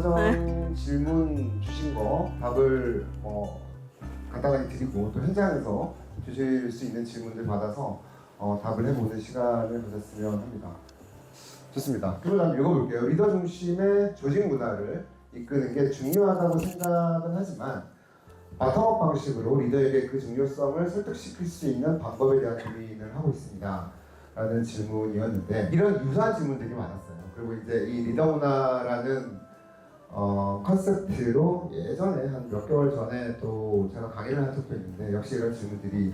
사전 질문 주신 거 답을 뭐 간단하게 드리고 또 현장에서 주실 수 있는 질문들 받아서 어, 답을 해보는 시간을 가졌으면 합니다. 좋습니다. 그럼 한번 읽어볼게요. 리더 중심의 조직 문화를 이끄는 게 중요하다고 생각은 하지만 바텀업 방식으로 리더에게 그 중요성을 설득시킬 수 있는 방법에 대한 고민을 하고 있습니다. 라는 질문이었는데 이런 유사한 질문들이 많았어요. 그리고 이제 이 리더 문화라는 어, 컨셉트로 예전에 한 몇 개월 전에 또 제가 강의를 한 적도 있는데 역시 이런 질문들이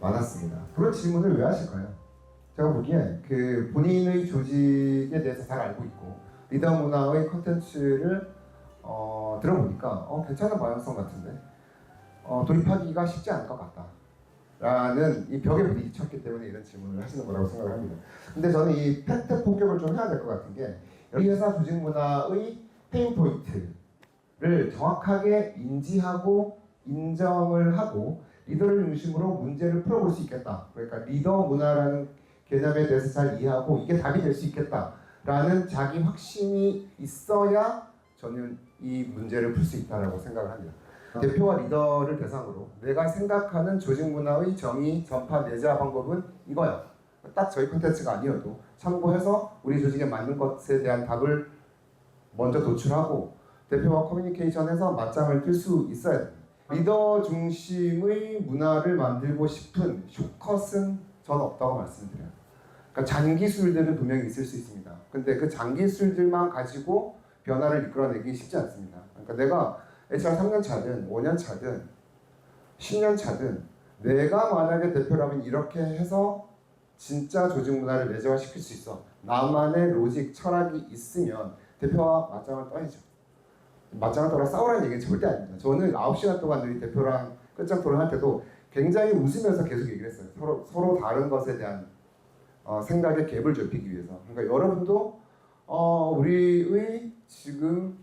많았습니다. 그런 질문을 왜 하실까요? 제가 보기에 그 본인의 조직에 대해서 잘 알고 있고 리더 문화의 컨텐츠를 어, 들어보니까 어, 괜찮은 방향성 같은데 어, 도입하기가 쉽지 않을 것 같다. 라는 이 벽에 부딪혔기 때문에 이런 질문을 하시는 거라고 생각을 합니다. 근데 저는 이 팩트 폭격을 좀 해야 될 것 같은 게 우리 회사 조직 문화의 페인 포인트를 정확하게 인지하고 인정을 하고 리더를 중심으로 문제를 풀어볼 수 있겠다. 그러니까 리더 문화라는 개념에 대해서 잘 이해하고 이게 답이 될 수 있겠다라는 자기 확신이 있어야 저는 이 문제를 풀 수 있다라고 생각을 합니다. 대표와 리더를 대상으로 내가 생각하는 조직 문화의 정의, 전파, 내자 방법은 이거야. 딱 저희 콘텐츠가 아니어도 참고해서 우리 조직에 맞는 것에 대한 답을 먼저 도출하고 대표와 커뮤니케이션에서 맞짱을 뜰 수 있어야 됩니다. 리더 중심의 문화를 만들고 싶은 쇼컷은 저는 없다고 말씀드려요. 그러니까 장기술들은 분명히 있을 수 있습니다. 근데 그 장기술들만 가지고 변화를 이끌어내기 쉽지 않습니다. 그러니까 내가 HR 3년 차든 5년 차든 10년 차든 내가 만약에 대표라면 이렇게 해서 진짜 조직 문화를 내재화시킬 수 있어. 나만의 로직, 철학이 있으면 대표와 맞짱을 떠야죠. 맞짱을 떠라 싸우라는 얘기는 절대 아닙니다. 저는 9시간 동안 우리 대표랑 끝장 토론할 때도 굉장히 웃으면서 계속 얘기를 했어요. 서로, 서로 다른 것에 대한 어, 생각의 갭을 좁히기 위해서. 그러니까 여러분도 어, 우리의 지금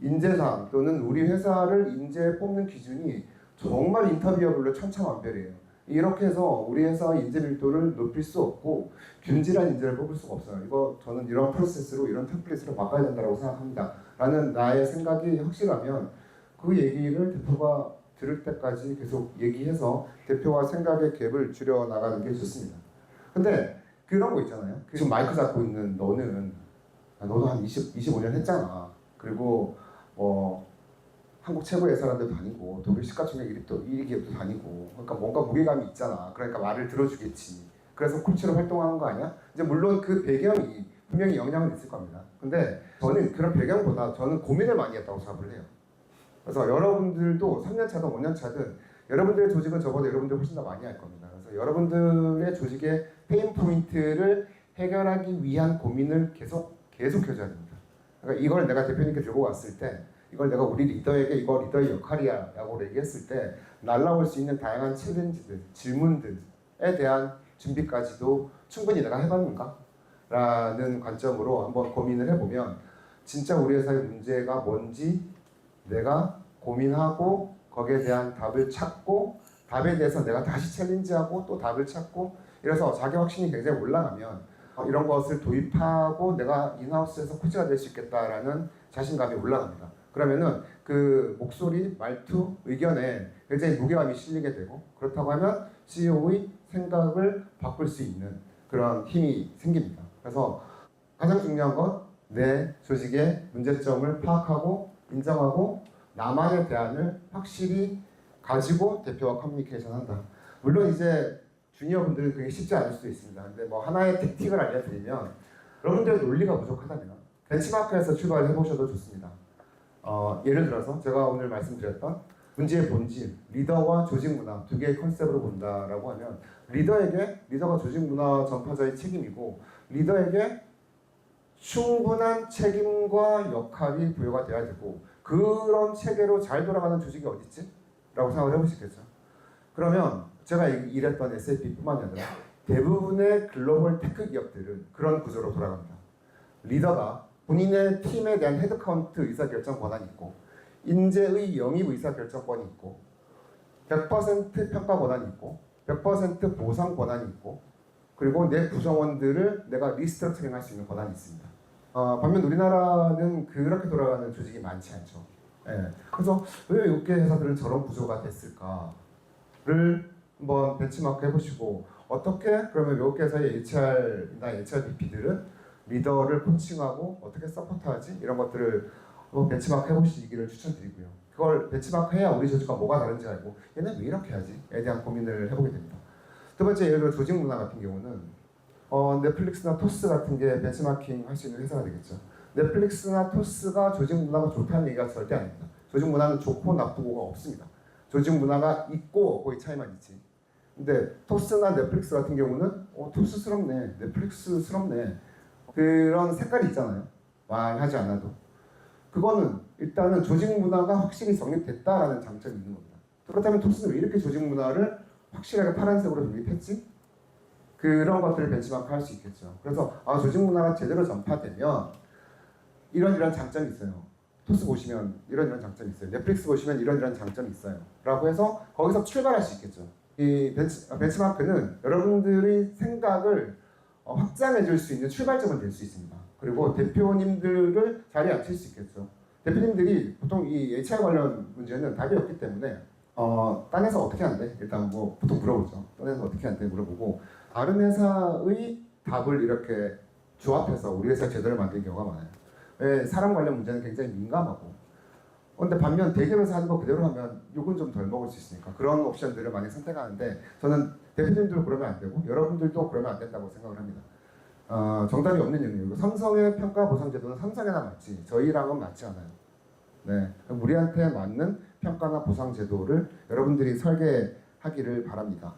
인재상 또는 우리 회사를 인재 뽑는 기준이 정말 인터뷰어블로 천차만별이에요. 이렇게 해서 우리 회사 인재 밀도를 높일 수 없고 균질한 인재를 뽑을 수가 없어요. 이거 저는 이런 프로세스로 이런 템플릿으로 바꿔야 된다고 생각합니다. 라는 나의 생각이 확실하면 그 얘기를 대표가 들을 때까지 계속 얘기해서 대표와 생각의 갭을 줄여 나가는 게 좋습니다. 근데 그런 거 있잖아요. 지금 마이크 잡고 있는 너는 아, 너도 한 20, 25년 했잖아. 그리고 뭐 한국 최고의 사람들도 다니고 독일 시가총액 1위 또 1위 기업도 다니고 그러니까 뭔가 무게감이 있잖아. 그러니까 말을 들어주겠지. 그래서 코치로 활동하는 거 아니야? 이제 물론 그 배경이 분명히 영향은 있을 겁니다. 근데 저는 그런 배경보다 저는 고민을 많이 했다고 생각을 해요. 그래서 여러분들도 3년 차든 5년 차든 여러분들의 조직은 저보다 여러분들 훨씬 더 많이 할 겁니다. 그래서 여러분들의 조직의 페인 포인트를 해결하기 위한 고민을 계속 계속 해줘야 됩니다. 그러니까 이걸 내가 대표님께 들고 왔을 때 이걸 내가 우리 리더에게 이거 리더의 역할이야 라고 얘기했을 때 날라올 수 있는 다양한 챌린지들, 질문들에 대한 준비까지도 충분히 내가 해봤는가? 라는 관점으로 한번 고민을 해보면 진짜 우리 회사의 문제가 뭔지 내가 고민하고 거기에 대한 답을 찾고 답에 대해서 내가 다시 챌린지하고 또 답을 찾고 이래서 자기 확신이 굉장히 올라가면 어, 이런 것을 도입하고 내가 인하우스에서 코치가 될 수 있겠다라는 자신감이 올라갑니다. 그러면은 그 목소리, 말투, 의견에 굉장히 무게감이 실리게 되고 그렇다고 하면 CEO의 생각을 바꿀 수 있는 그런 힘이 생깁니다. 그래서 가장 중요한 건 내 조직의 문제점을 파악하고 인정하고 나만의 대안을 확실히 가지고 대표와 커뮤니케이션 한다. 물론 이제 주니어 분들은 그게 쉽지 않을 수도 있습니다. 근데 뭐 하나의 택틱을 알려드리면 여러분들의 논리가 부족하다면 벤치마크에서 출발을 해보셔도 좋습니다. 어, 예를 들어서 제가 오늘 말씀드렸던 문제의 본질, 리더와 조직 문화 두 개의 컨셉으로 본다라고 하면 리더에게 리더가 조직 문화 전파자의 책임이고 리더에게 충분한 책임과 역할이 부여가 돼야 되고 그런 체계로 잘 돌아가는 조직이 어딨지? 라고 생각을 해보시겠죠. 그러면 제가 이- 일했던 SAP뿐만이 아니라 대부분의 글로벌 테크 기업들은 그런 구조로 돌아갑니다. 리더가 본인의 팀에 대한 헤드카운트 의사결정 권한이 있고 인재의 영입 의사결정 권이 있고 100% 평가 권한이 있고 100% 보상 권한이 있고 그리고 내 구성원들을 내가 리스트러처링 할 수 있는 권한이 있습니다. 어, 반면 우리나라는 그렇게 돌아가는 조직이 많지 않죠. 예. 그래서 왜 외국계 회사들은 저런 구조가 됐을까를 한번 벤치마크 해보시고 어떻게 그러면 외국계 회사의 HR이나 HRBP들은 리더를 코칭하고 어떻게 서포트하지 이런 것들을 벤치마크 해보시기를 추천드리고요. 그걸 벤치마크 해야 우리 조직과 뭐가 다른지 알고 얘네 왜 이렇게 하지?에 대한 고민을 해보게 됩니다. 두 번째 예를 들어 조직 문화 같은 경우는 어, 넷플릭스나 토스 같은 게 벤치마킹 할 수 있는 회사가 되겠죠. 넷플릭스나 토스가 조직 문화가 좋다는 얘기가 절대 아닙니다. 조직 문화는 좋고 나쁘고가 없습니다. 조직 문화가 있고 없고의 차이만 있지. 근데 토스나 넷플릭스 같은 경우는 어, 토스스럽네, 넷플릭스스럽네 그런 색깔이 있잖아요. 말하지 않아도 그거는 일단은 조직 문화가 확실히 정립됐다라는 장점이 있는 겁니다. 그렇다면 토스는 왜 이렇게 조직 문화를 확실하게 파란색으로 정립했지? 그런 것들을 벤치마크 할 수 있겠죠. 그래서 아, 조직 문화가 제대로 전파되면 이런 이런 장점이 있어요. 토스 보시면 이런 이런 장점이 있어요. 넷플릭스 보시면 이런 이런 장점이 있어요. 라고 해서 거기서 출발할 수 있겠죠. 이 벤치, 아, 벤치마크는 여러분들의 생각을 어, 확장해 줄 수 있는 출발점은 될 수 있습니다. 그리고 대표님들을 자리에 앉힐 수 있겠죠. 대표님들이 보통 이 HR 관련 문제는 답이 없기 때문에 어, 딴 회사 어떻게 한대? 일단 뭐 보통 물어보죠. 딴 회사 어떻게 한대? 물어보고 다른 회사의 답을 이렇게 조합해서 우리 회사 제대로 만든 경우가 많아요. 왜 사람 관련 문제는 굉장히 민감하고 근데 반면 대기업에서 하는 거 그대로 하면 욕은 좀 덜 먹을 수 있으니까 그런 옵션들을 많이 선택하는데 저는 대표님들 그러면 안 되고 여러분들도 그러면 안 된다고 생각을 합니다. 어, 정답이 없는 영역이고 삼성의 평가 보상 제도는 삼성에나 맞지 저희랑은 맞지 않아요. 네, 우리한테 맞는 평가나 보상 제도를 여러분들이 설계하기를 바랍니다.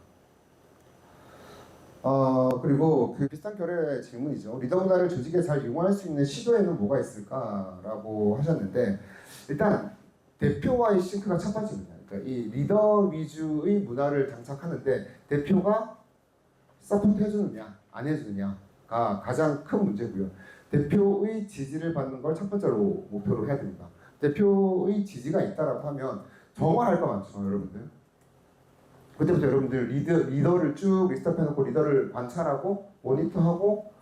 어 그리고 그 비슷한 결의 질문이죠. 리더 문화를 조직에 잘 이용할 수 있는 시도에는 뭐가 있을까라고 하셨는데 일단 대표와의 싱크가 첫 번째입니다. 그러니까 이 리더 위주의 문화를 장착하는데 대표가 서포트 해주느냐 안 해주느냐가 가장 큰 문제고요. 대표의 지지를 받는 걸 첫 번째로 목표로 해야 됩니다. 대표의 지지가 있다라고 하면 정말 할 거 많죠, 여러분들. 그때부터 여러분들 리더, 리더를 쭉 리스트업해놓고 리더를 관찰하고 모니터하고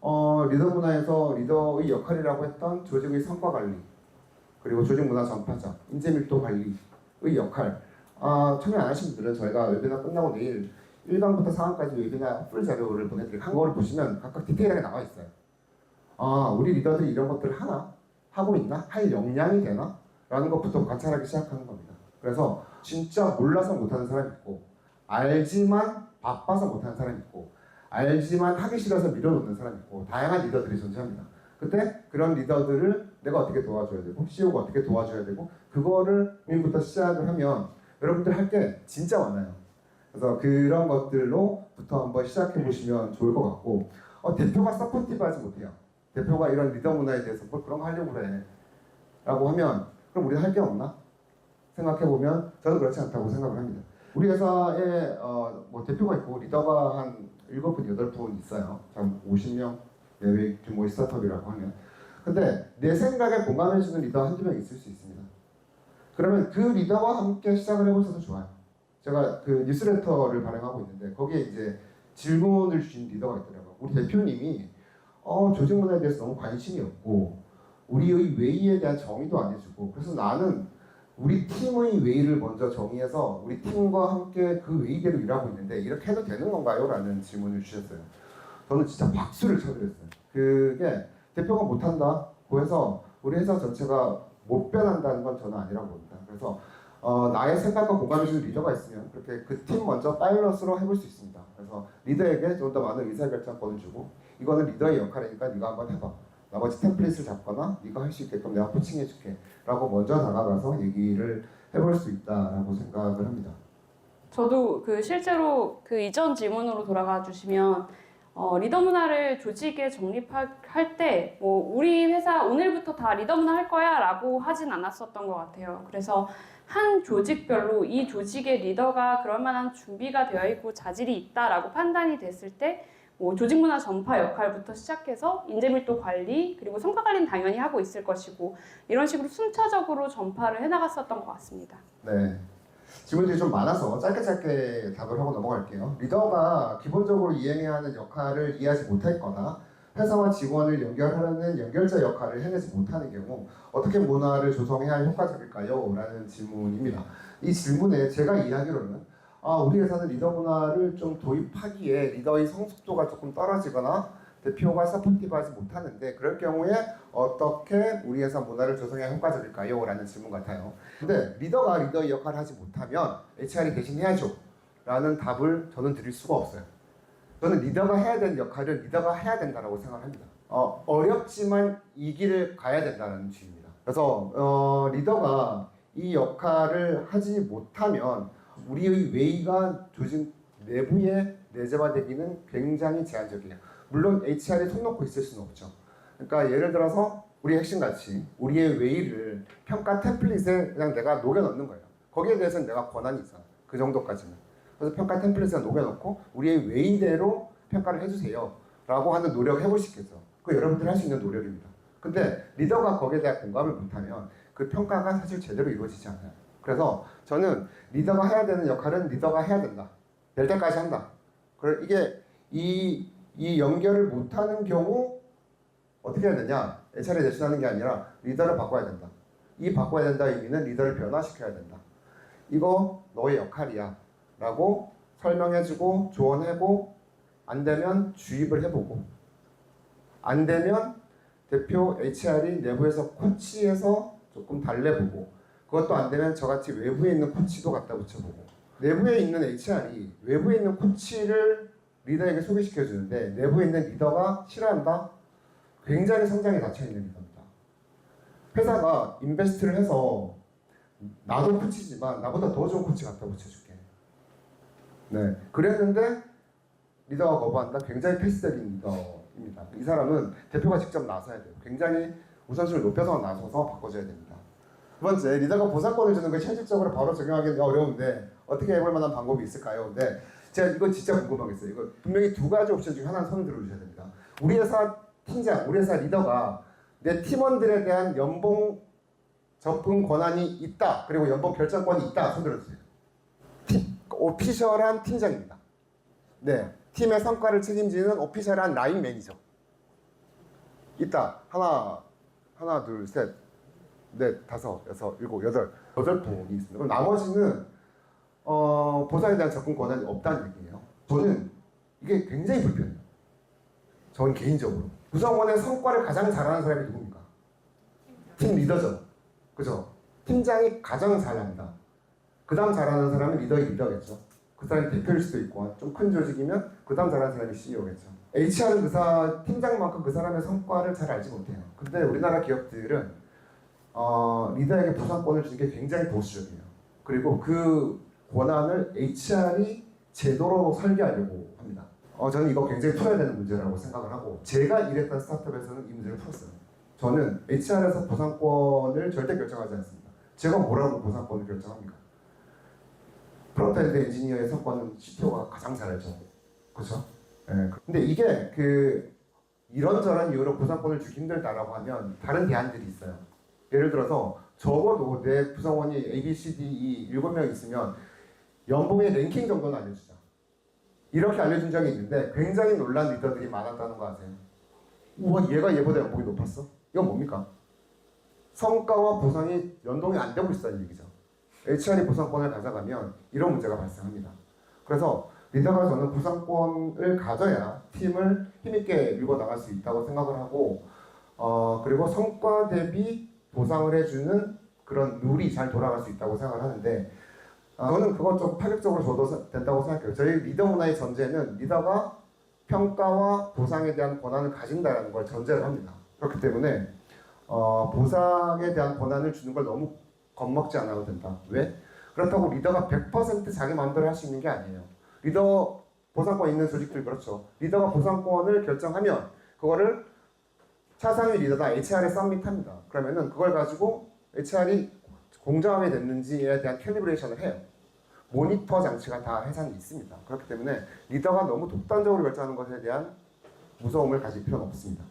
어, 리더 문화에서 리더의 역할이라고 했던 조직의 성과 관리 그리고 조직 문화 전파자 인재 밀도 관리의 역할 아, 참여 안 하신 분들은 저희가 웨비나 끝나고 내일 1강부터 4강까지 웨비나 풀 자료를 보내드릴 한거를 보시면 각각 디테일하게 나와 있어요. 아, 우리 리더들이 이런 것들을 하나? 하고 있나? 할 역량이 되나? 라는 것부터 관찰하기 시작하는 겁니다. 그래서 진짜 몰라서 못하는 사람이 있고 알지만 바빠서 못하는 사람이 있고 알지만 하기 싫어서 밀어놓는 사람이 있고 다양한 리더들이 존재합니다. 그때 그런 리더들을 내가 어떻게 도와줘야 되고 CEO가 어떻게 도와줘야 되고 그거를 고민부터 시작을 하면 여러분들 할 게 진짜 많아요. 그래서 그런 것들로부터 한번 시작해 보시면 좋을 것 같고 어, 대표가 서포티브하지 못해요. 대표가 이런 리더 문화에 대해서 뭐 그런 거 하려고 그래 라고 하면 그럼 우리 할 게 없나? 생각해 보면 저는 그렇지 않다고 생각을 합니다. 우리 회사에 어, 뭐 대표가 있고 리더가 한 7분, 8분 있어요. 한 50명 내외 규모의 스타트업이라고 하면. 근데 내 생각에 공감해주는 리더 한두 명 있을 수 있습니다. 그러면 그 리더와 함께 시작을 해보셔도 좋아요. 제가 그 뉴스레터를 발행하고 있는데 거기에 이제 질문을 주신 리더가 있더라고요. 우리 대표님이 어, 조직 문화에 대해서 너무 관심이 없고 우리의 웨이에 대한 정의도 안 해주고 그래서 나는 우리 팀의 웨이를 먼저 정의해서 우리 팀과 함께 그 웨이대로 일하고 있는데 이렇게 해도 되는 건가요? 라는 질문을 주셨어요. 저는 진짜 박수를 쳐드렸어요. 그게 대표가 못한다고 해서 우리 회사 전체가 못 변한다는 건 저는 아니라고 봅니다. 그래서 어, 나의 생각과 공감해 주는 리더가 있으면 그렇게 그 팀 먼저 파일럿으로 해볼 수 있습니다. 그래서 리더에게 좀 더 많은 의사결정권을 주고 이거는 리더의 역할이니까 네가 한번 해봐. 나머지 템플릿을 잡거나 네가 할 수 있게끔 내가 코칭해줄게 라고 먼저 다가가서 얘기를 해볼 수 있다라고 생각을 합니다. 저도 그 실제로 그 이전 질문으로 돌아가 주시면 어, 리더 문화를 조직에 정립할 때, 뭐, 우리 회사 오늘부터 다 리더 문화 할 거야 라고 하진 않았었던 것 같아요. 그래서 한 조직별로 이 조직의 리더가 그럴 만한 준비가 되어 있고 자질이 있다라고 판단이 됐을 때, 뭐, 조직 문화 전파 역할부터 시작해서 인재 밀도 관리, 그리고 성과 관리는 당연히 하고 있을 것이고, 이런 식으로 순차적으로 전파를 해나갔었던 것 같습니다. 네. 질문들이 좀 많아서 짧게 짧게 답을 하고 넘어갈게요. 리더가 기본적으로 이행해야 하는 역할을 이해하지 못했거나 회사와 직원을 연결하는 연결자 역할을 해내지 못하는 경우 어떻게 문화를 조성해야 효과적일까요? 라는 질문입니다. 이 질문에 제가 이야기로는 아, 우리 회사는 리더 문화를 좀 도입하기에 리더의 성숙도가 조금 떨어지거나 대표가 서포티브하지 못하는데 그럴 경우에 어떻게 우리 회사 문화를 조성해야 효과적일까요? 라는 질문 같아요. 근데 리더가 리더의 역할을 하지 못하면 HR이 대신 해야죠. 라는 답을 저는 드릴 수가 없어요. 저는 리더가 해야 되는 역할을 리더가 해야 된다고 생각합니다. 어, 어렵지만 이 길을 가야 된다는 주의입니다. 그래서 어, 리더가 이 역할을 하지 못하면 우리의 웨이가 조직 내부에 내재화되기는 굉장히 제한적이에요. 물론 HR에 손 놓고 있을 수는 없죠. 그러니까 예를 들어서 우리 핵심 가치, 우리의 웨이를 평가 템플릿에 그냥 내가 녹여 넣는 거예요. 거기에 대해서는 내가 권한이 있어. 그 정도까지는. 그래서 평가 템플릿에 녹여놓고 우리의 웨이대로 평가를 해주세요. 라고 하는 노력 해볼 수 있겠죠. 그 여러분들이 할 수 있는 노력입니다. 근데 리더가 거기에 대한 공감을 못하면 그 평가가 사실 제대로 이루어지지 않아요. 그래서 저는 리더가 해야 되는 역할은 리더가 해야 된다. 될 때까지 한다. 그래 이게 이, 이 연결을 못하는 경우 어떻게 해야 되냐? HR에 대신하는 게 아니라 리더를 바꿔야 된다. 이 바꿔야 된다 의미는 리더를 변화시켜야 된다. 이거 너의 역할이야. 라고 설명해주고 조언해고 안 되면 주입을 해보고 안 되면 대표 HR이 내부에서 코치해서 조금 달래보고 그것도 안 되면 저같이 외부에 있는 코치도 갖다 붙여보고 내부에 있는 HR이 외부에 있는 코치를 리더에게 소개시켜 주는데 내부에 있는 리더가 싫어한다? 굉장히 성장에 닫혀 있는 리더입니다. 회사가 인베스트를 해서 나도 코치지만 나보다 더 좋은 코치 갖다 붙여줄게. 네, 그랬는데 리더가 거부한다. 굉장히 패스적인 리더입니다. 이 사람은 대표가 직접 나서야 돼요. 굉장히 우선순위를 높여서 나서서 바꿔줘야 됩니다. 두 번째, 리더가 보상권을 주는 걸 현실적으로 바로 적용하기는 어려운데 어떻게 해볼 만한 방법이 있을까요? 근데 제가 이거 진짜 궁금하겠어요. 이거 분명히 두 가지 옵션 중에 하나는 손을 들어주셔야 됩니다. 우리 회사 팀장, 우리 회사 리더가 내 팀원들에 대한 연봉 접근 권한이 있다. 그리고 연봉 결정권이 있다. 손 들어주세요. 팀, 오피셜한 팀장입니다. 네, 팀의 성과를 책임지는 오피셜한 라인 매니저. 있다. 하나, 하나, 둘, 셋, 넷, 다섯, 여섯, 일곱, 여덟, 여덟 분이 있습니다. 그럼 나머지는 어, 보상에 대한 접근 권한이 없다는 얘기예요. 저는 이게 굉장히 불편해요. 저는 개인적으로. 구성원의 성과를 가장 잘하는 사람이 누굽니까? 팀 리더죠. 그죠? 팀장이 가장 잘합니다. 그 다음 잘하는 사람은 리더의 리더겠죠. 그 사람이 대표일 수도 있고 좀 큰 조직이면 그 다음 잘하는 사람이 CEO겠죠. HR은 그 사, 팀장만큼 그 사람의 성과를 잘 알지 못해요. 근데 우리나라 기업들은 어, 리더에게 보상권을 주는 게 굉장히 보수적이에요. 그리고 그 권한을 HR이 제도로 설계하려고 합니다. 어, 저는 이거 굉장히 풀어야 되는 문제라고 생각을 하고 제가 일했던 스타트업에서는 이 문제를 풀었어요. 저는 HR에서 보상권을 절대 결정하지 않습니다. 제가 뭐라고 보상권을 결정합니까? 프론트엔드 엔지니어의 성과는 CTO가 가장 잘 알죠. 그렇죠? 예. 근데 이게 그 이런저런 이유로 보상권을 주기 힘들다라고 하면 다른 대안들이 있어요. 예를 들어서 적어도 내 구성원이 A, B, C, D, E 일곱 명 있으면 연봉의 랭킹 정도는 알려주자. 이렇게 알려준 적이 있는데 굉장히 놀란 리더들이 많았다는 거 아세요? 우와 얘가 얘보다 연봉이 높았어? 이건 뭡니까? 성과와 보상이 연동이 안 되고 있다는 얘기죠. HR이 보상권을 가져가면 이런 문제가 발생합니다. 그래서 리더가 저는 보상권을 가져야 팀을 힘있게 밀고 나갈 수 있다고 생각을 하고 어, 그리고 성과 대비 보상을 해주는 그런 룰이 잘 돌아갈 수 있다고 생각을 하는데 어, 저는 그것 좀 파격적으로 줘도 된다고 생각해요. 저희 리더 문화의 전제는 리더가 평가와 보상에 대한 권한을 가진다는 걸 전제를 합니다. 그렇기 때문에 어, 보상에 대한 권한을 주는 걸 너무 겁먹지 않아도 된다. 왜? 그렇다고 리더가 100% 자기 마음대로 할 수 있는 게 아니에요. 리더 보상권 있는 조직들 그렇죠. 리더가 보상권을 결정하면 그거를 차상위 리더다 HR에 썸밋합니다. 그러면은 그걸 가지고 HR이 공정하게 됐는지에 대한 캘리브레이션을 해요. 모니터 장치가 다 회사에 있습니다. 그렇기 때문에 리더가 너무 독단적으로 결정하는 것에 대한 무서움을 가질 필요는 없습니다.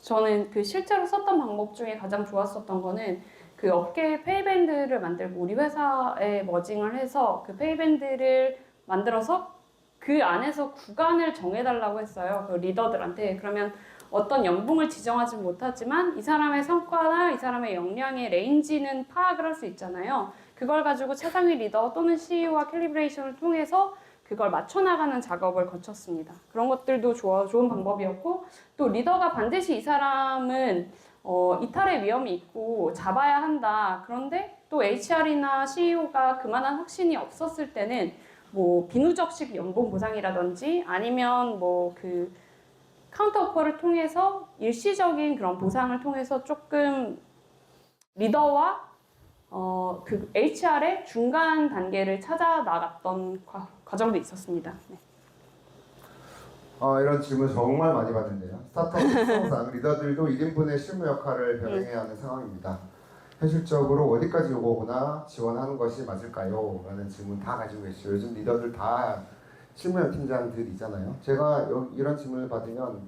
저는 그 실제로 썼던 방법 중에 가장 좋았었던 거는 그 업계 페이밴드를 만들고 우리 회사에 머징을 해서 그 페이밴드를 만들어서 그 안에서 구간을 정해달라고 했어요. 그 리더들한테. 그러면 어떤 연봉을 지정하지 못하지만 이 사람의 성과나 이 사람의 역량의 레인지는 파악을 할 수 있잖아요. 그걸 가지고 최상위 리더 또는 CEO와 캘리브레이션을 통해서 그걸 맞춰나가는 작업을 거쳤습니다. 그런 것들도 좋아, 좋은 방법이었고 또 리더가 반드시 이 사람은 어, 이탈의 위험이 있고 잡아야 한다. 그런데 또 HR이나 CEO가 그만한 확신이 없었을 때는 뭐 비누적식 연봉 보상이라든지 아니면 뭐그 카운터 오퍼를 통해서 일시적인 그런 보상을 통해서 조금 리더와 어, 그 HR의 중간 단계를 찾아 나갔던 과, 과정도 있었습니다. 네. 어, 이런 질문 정말 많이 받는데요. 스타트업 특성상 리더들도 1인분의 실무 역할을 병행해야 하는 상황입니다. 현실적으로 어디까지 요구나 지원하는 것이 맞을까요? 라는 질문 다 가지고 계시죠. 요즘 리더들 다 실무형 팀장들이잖아요. 제가 여- 이런 질문을 받으면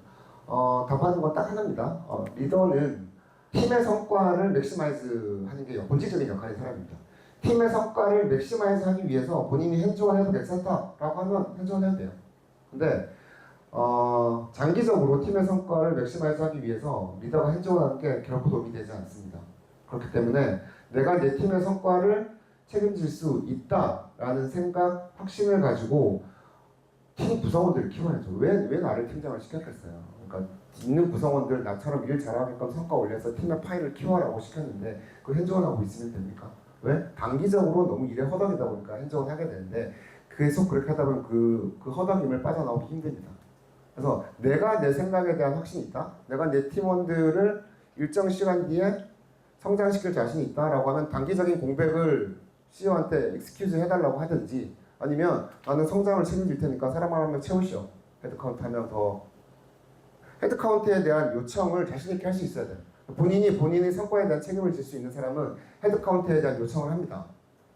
어, 답하는 건 딱 하나입니다. 어, 리더는 팀의 성과를 맥시마이즈 하는 게 본질적인 역할인 사람입니다. 팀의 성과를 맥시마이즈 하기 위해서 본인이 핸즈온 해도 괜찮다라고 하면 핸즈온 해도 돼요. 근데 어, 장기적으로 팀의 성과를 맥시마이즈 하기 위해서 리더가 핸즈온하는 게 결코 도움이 되지 않습니다. 그렇기 때문에 내가 내 팀의 성과를 책임질 수 있다라는 생각, 확신을 가지고 팀 구성원들을 키워야죠. 왜, 왜 나를 팀장을 시켰겠어요? 그러니까 있는 구성원들 나처럼 일 잘하게끔 성과 올려서 팀의 파일을 키워라고 시켰는데 그걸 핸즈온하고 있으면 됩니까? 왜? 단기적으로 너무 일에 허덕이다 보니까 핸즈온 하게 되는데 계속 그렇게 하다 보면 그, 그 허덕임을 빠져나오기 힘듭니다. 그래서 내가 내 생각에 대한 확신이 있다. 내가 내 팀원들을 일정 시간 뒤에 성장시킬 자신이 있다라고 하면 단기적인 공백을 CEO한테 익스큐즈 해달라고 하든지 아니면 나는 성장을 책임질 테니까 사람 하나만 채우시오. 헤드카운트 하면 더 헤드카운트에 대한 요청을 자신 있게 할 수 있어야 돼요. 본인이 본인의 성과에 대한 책임을 질 수 있는 사람은 헤드카운트에 대한 요청을 합니다.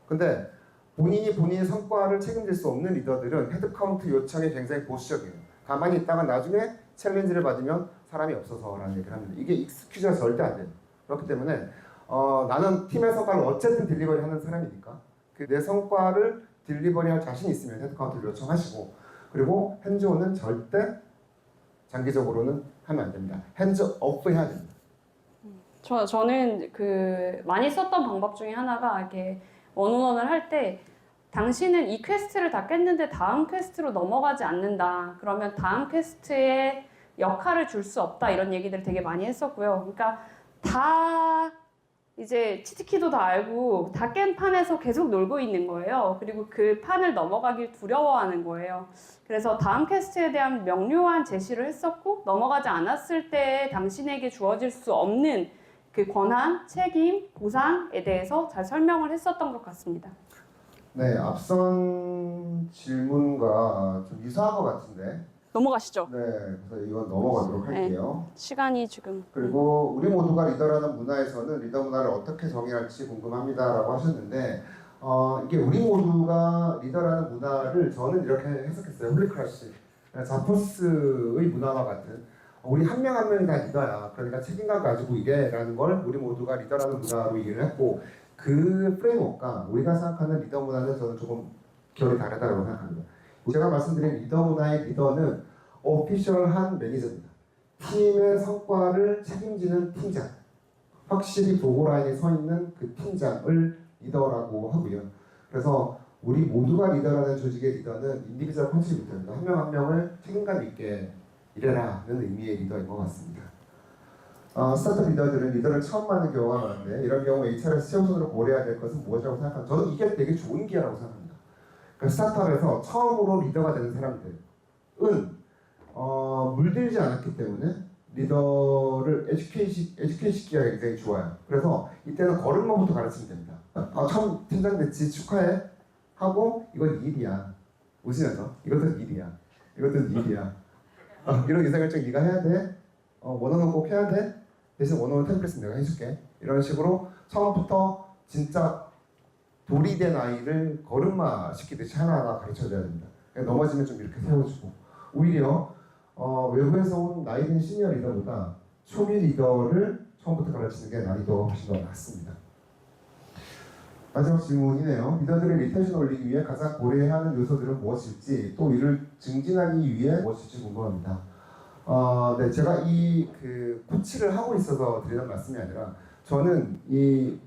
근데 본인이 본인의 성과를 책임질 수 없는 리더들은 헤드카운트 요청에 굉장히 보수적이에요. 가만히 있다가 나중에 챌린지를 받으면 사람이 없어서라는 얘기를 합니다. 이게 익스큐즈가 절대 안 돼요. 그렇기 때문에 어, 나는 팀의 성과를 어쨌든 딜리버리 하는 사람이니까 그 내 성과를 딜리버리 할 자신 있으면 헤드카운트를 요청하시고 그리고 핸즈온은 절대 장기적으로는 하면 안 됩니다. 핸즈업 해야 됩니다. 저, 저는 그 많이 썼던 방법 중에 하나가 이렇게 원온원을 할 때 당신은 이 퀘스트를 다 깼는데 다음 퀘스트로 넘어가지 않는다. 그러면 다음 퀘스트에 역할을 줄 수 없다. 이런 얘기들을 되게 많이 했었고요. 그러니까 다 이제 치트키도 다 알고 다 깬 판에서 계속 놀고 있는 거예요. 그리고 그 판을 넘어가길 두려워하는 거예요. 그래서 다음 퀘스트에 대한 명료한 제시를 했었고 넘어가지 않았을 때 당신에게 주어질 수 없는 그 권한, 책임, 보상에 대해서 잘 설명을 했었던 것 같습니다. 네, 앞선 질문과 좀 유사한 것 같은데 넘어가시죠. 네, 그래서 이건 넘어가도록 할게요. 시간이 지금 그리고 우리 모두가 리더라는 문화에서는 리더 문화를 어떻게 정의할지 궁금합니다라고 하셨는데 어, 이게 우리 모두가 리더라는 문화를 저는 이렇게 해석했어요. 홀리크러쉬 자포스의 문화와 같은 우리 한 명 한 명이 다 리더야. 그러니까 책임감 가지고 이래라는 걸 우리 모두가 리더라는 문화로 이해를 했고 그 프레임워크가 우리가 생각하는 리더 문화는 저는 조금 결이 다르다고 생각합니다. 제가 말씀드린 리더 문화의 리더는 오피셜한 매니저입니다. 팀의 성과를 책임지는 팀장, 확실히 도구라인에 서 있는 그 팀장을 리더라고 하고요. 그래서 우리 모두가 리더라는 조직의 리더는 인디비주얼 컨트리뷰터입니다. 한 명 한 명을 책임감 있게 일해라는 의미의 리더인 것 같습니다. 어, 스타트업 리더들은 리더를 처음 만나는 경우가 많은데 이런 경우 HR에서 최우선으로 고려해야 될 것은 무엇이라고 생각하면 저는 이게 되게 좋은 기회라고 생각합니다. 그러니까 스타트업에서 처음으로 리더가 되는 사람들은 어, 물들지 않았기 때문에 리더를 에듀케이시, 에듀케이션 시키기가 굉장히 좋아요. 그래서 이때는 걸음마부터 가르치면 됩니다. 아, 처음 팀장 됐지 축하해 하고 이건 일이야. 웃으면서 이것도 일이야. 이것도 일이야. 어, 이런 의사결정 네가 해야 돼. 어, 원어는 꼭 해야 돼. 대신 원어는 템플릿은 내가 해줄게. 이런 식으로 처음부터 진짜 돌이 된 아이를 걸음마 시키듯이 하나하나 가르쳐줘야 됩니다. 그러니까 넘어지면 좀 이렇게 세워주고 오히려 어, 외부에서 온 나이 든 시니어 리더보다 초기 리더를 처음부터 가르치는 게 난이도가 훨씬 더 낫습니다. 마지막 질문이네요. 리더들의 리텐션 올리기 위해 가장 고려해야 하는 요소들은 무엇일지 또 이를 증진하기 위해 무엇일지 궁금합니다. 어, 네, 제가 이 그 코치를 하고 있어서 드리는 말씀이 아니라 저는 이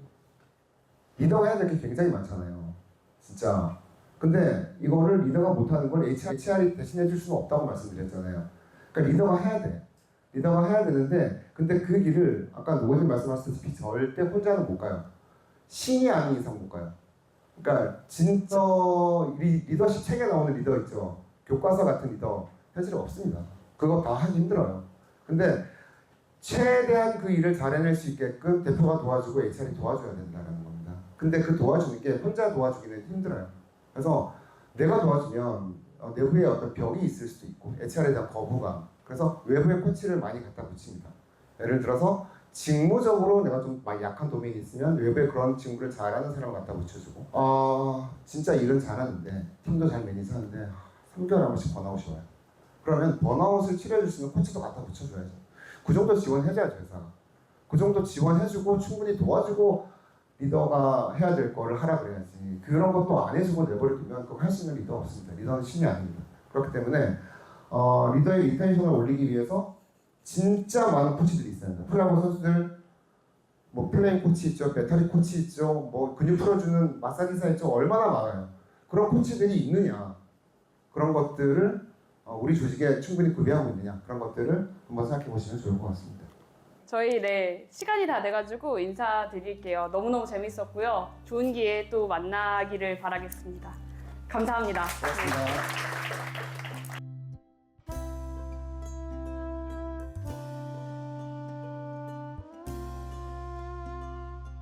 리더가 해야 될 게 굉장히 많잖아요. 진짜. 근데 이거를 리더가 못하는 걸 HR, HR이 대신 해 줄 수는 없다고 말씀드렸잖아요. 그러니까 리더가 해야 돼. 리더가 해야 되는데 근데 그 길을 아까 노고님 말씀하셨다시피 절대 혼자는 못 가요. 신이 아닌 이상 못 가요. 그러니까 진짜 리, 리더십 책에 나오는 리더 있죠. 교과서 같은 리더 현실에 없습니다. 그거 다 하기 힘들어요. 근데 최대한 그 일을 잘해낼 수 있게끔 대표가 도와주고 HR이 도와줘야 된다는 겁니다. 근데 그 도와주는 게 혼자 도와주기는 힘들어요. 그래서 내가 도와주면 어, 내부에 어떤 벽이 있을 수도 있고 HR에 대한 거부감. 그래서 외부의 코치를 많이 갖다 붙입니다. 예를 들어서 직무적으로 내가 좀 많이 약한 도메인이 있으면 외부에 그런 직무를 잘하는 사람을 갖다 붙여주고 어, 진짜 일은 잘하는데 팀도 잘 매니지하는데 3개월에 한 번씩 번아웃이 와요. 그러면 번아웃을 치료해줄 수 있는 코치도 갖다 붙여줘야죠. 그 정도 지원해줘야죠 회사가. 그 정도 지원해주고 충분히 도와주고 리더가 해야 될 거를 하라 그래야지. 그런 것도 안 해주고 내버려 두면 그거 할수 있는 리더 없습니다. 리더는 신이 아닙니다. 그렇기 때문에 어, 리더의 인텐션을 올리기 위해서 진짜 많은 코치들이 있어요. 프로야구 선수들 뭐 플레잉 코치 있죠, 배터리 코치 있죠, 뭐 근육 풀어주는 마사지사 있죠, 얼마나 많아요. 그런 코치들이 있느냐 그런 것들을 어, 우리 조직에 충분히 구비하고 있느냐 그런 것들을 한번 생각해 보시면 좋을 것 같습니다. 저희 네 시간이 다 돼가지고 인사드릴게요. 너무너무 재밌었고요. 좋은 기회에 또 만나기를 바라겠습니다. 감사합니다. 고맙습니다.